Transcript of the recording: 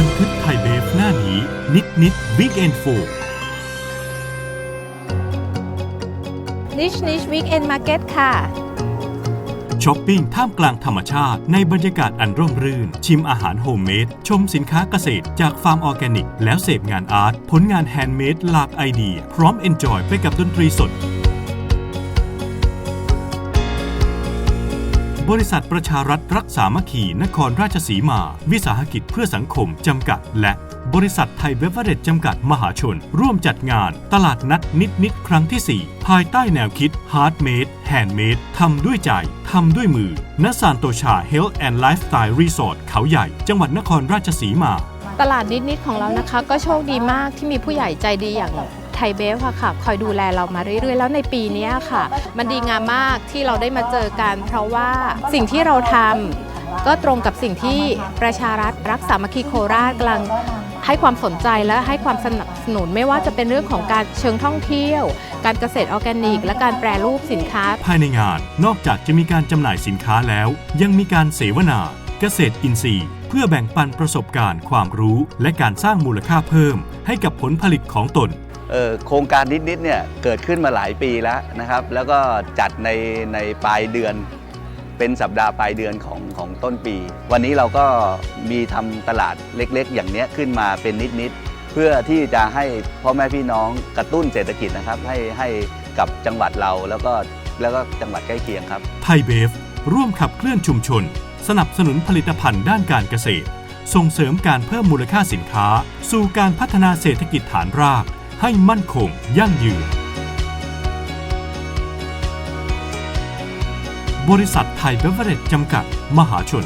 บันทึกไทยเบฟหน้านี้ นิดนิดวิกเอนโฟนิชนิชวิกเอนมาร์เก็ตค่ะช้อปปิ้งท่ามกลางธรรมชาติ ในบรรยากาศอันร่มรื่น ชิมอาหารโฮมเมด ชมสินค้าเกษตร จากฟาร์มออร์แกนิก แล้วเสพงานอาร์ต ผลงานแฮนด์เมดหลากไอเดีย พร้อมเอนจอยไปกับดนตรีสด บริษัทประชารัฐรักษามัคคีนครราชสีมา วิสาหกิจเพื่อสังคม จำกัด และบริษัทไทยเบเวอร์เรจจำกัดมหาชน ร่วมจัดงาน ตลาดนัดนิดนิดครั้งที่ 4 ภายใต้แนวคิด Hard Made Handmade ทำด้วยใจ ทำด้วยมือณซานโตชา Health and Lifestyle Resort เขาใหญ่ จังหวัดนครราชสีมา ตลาดนิดๆของเรานะคะ ก็โชคดีมากที่มีผู้ใหญ่ใจดีอย่าง ทยเบฟค่ะค่ะ คอยดูแลเรามาเรื่อยๆ แล้วในปีนี้ค่ะ มันดีงามมากที่เราได้มาเจอกัน เพราะว่าสิ่งที่เราทำก็ตรงกับสิ่งที่ประชารัฐรักสามัคคีโคราชกำลังให้ความสนใจและให้ความสนับสนุนไม่ว่าจะเป็นเรื่องของการเชิงท่องเที่ยว การเกษตรออร์แกนิก และการแปรรูปสินค้า ภายในงาน นอกจากจะมีการจำหน่ายสินค้าแล้ว ยังมีการเสวนาเกษตรอินทรีย์ เพื่อแบ่งปันประสบการณ์ ความรู้ และการสร้างมูลค่าเพิ่ม ให้กับผลผลิตของตน โครงการนิดๆเนี่ยเกิดขึ้นมาหลายปีแล้วนะครับ แล้วก็จัดในในปลายเดือนเป็นสัปดาห์ปลายเดือนของของต้นปี วันนี้เราก็มีทำตลาดเล็กๆ อย่างเนี้ยขึ้นมาเป็นนิดๆ เพื่อที่จะให้พ่อแม่พี่น้องกระตุ้นเศรษฐกิจนะครับ ให้ให้กับจังหวัดเราแล้วก็แล้วก็จังหวัดใกล้เคียงครับไทยเบฟร่วมขับเคลื่อนชุมชน สนับสนุนผลิตภัณฑ์ด้านการเกษตร ส่งเสริมการเพิ่มมูลค่าสินค้า สู่การพัฒนาเศรษฐกิจฐานราก ให้มั่นคงยั่งยืน บริษัทไทยเบเวอเรจจำกัด มหาชน